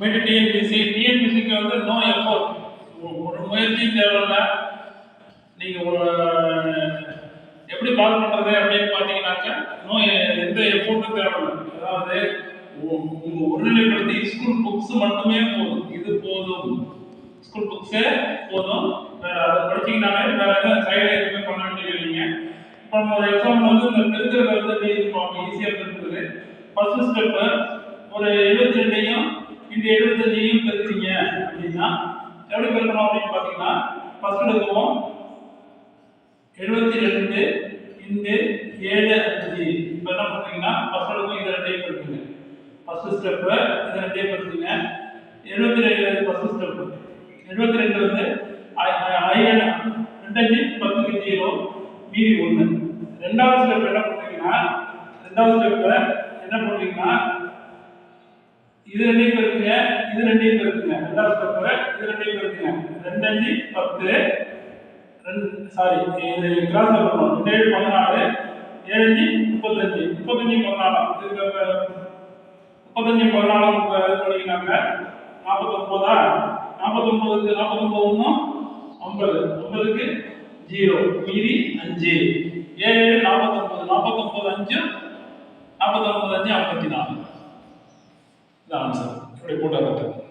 Mid TNPSC டிஎன்பிசிக்கு வந்து no effort ஒரு முயற்சியும் தேவையில்லை. நீங்கள் ஒரு எப்படி பாஸ் பண்ணுறது அப்படின்னு பார்த்தீங்கன்னாக்க நோ எந்த எஃபோர்ட்டும் தேவையில்லை. அதாவது ஒருநிலைப்படுத்தி ஸ்கூல் புக்ஸ் மட்டுமே போதும். இது போதும். ஸ்கூல் புக்ஸே போதும். வேற அதை படிச்சிங்கனாலே வேற எதுவும் சைடு எதுவுமே பண்ண வேண்டியது இல்லைங்க இப்போ ஒரு எக்ஸாம்பிள் வந்து இந்த பெருக்கிறத வந்து ஈஸியாக இருக்குது ஃபர்ஸ்ட் ஸ்டெப்பு ஒரு எழுபத்தி ரெண்டையும் இந்த எழுபத்தஞ்சையும் பெருக்கிறீங்க அப்படின்னா எப்படி பெருக்கணும் அப்படின்னு பார்த்தீங்கன்னா ஃபர்ஸ்ட் எடுக்குவோம். எழுபத்தி ரெண்டு இந்த ஏழு அஞ்சு. இப்போ என்ன பண்ணுறீங்கன்னா ஃபஸ்ட் எடுக்கும் இதை ரெண்டையும் பெருக்குங்க ஃபஸ்ட்டு ஸ்டெப்பு இதை ரெண்டையும் பெருக்குங்க எழுபத்தி ரெண்டு ஃபஸ்ட்டு ஸ்டெப்பு எழுபத்தி ரெண்டு வந்து ஐ- ரெண்டஞ்சு பத்துக்கு ஜீரோ மீதி ஒன்று ரெண்டாவது ஸ்டெப் என்ன பண்ணுறீங்கன்னா ரெண்டாவது ஸ்டெப்பில் என்ன பண்ணுறீங்கன்னா இது ரெண்டையும் பெருக்குங்க இது ரெண்டையும் பெருக்குங்க. ரெண்டாவது பேப்பர் இது ரெண்டையும் பெருக்குங்க. ரெண்டஞ்சு பத்து ரெண்டு சாரி இது கிளாஸ்ல பண்ணணும் ரெண்டு ஏழு பதினாலு ஏழஞ்சு முப்பத்தஞ்சு. முப்பத்தஞ்சு பதினாலாம். இது முப்பத்தஞ்சு பதினாலாம் இது நாற்பத்தொம்போதா நாற்பத்தொம்போதுக்கு நாற்பத்தொம்போது ஒன்றும் ஐம்பது ஐம்பதுக்கு ஜீரோ. மீதி அஞ்சு. ஏழு ஏழு நாற்பத்தொம்போது நாற்பத்தொம்போது அஞ்சு. நாற்பத்தொம்போது அஞ்சு ஐம்பத்தி நாலு. आंसर थोड़े मोटा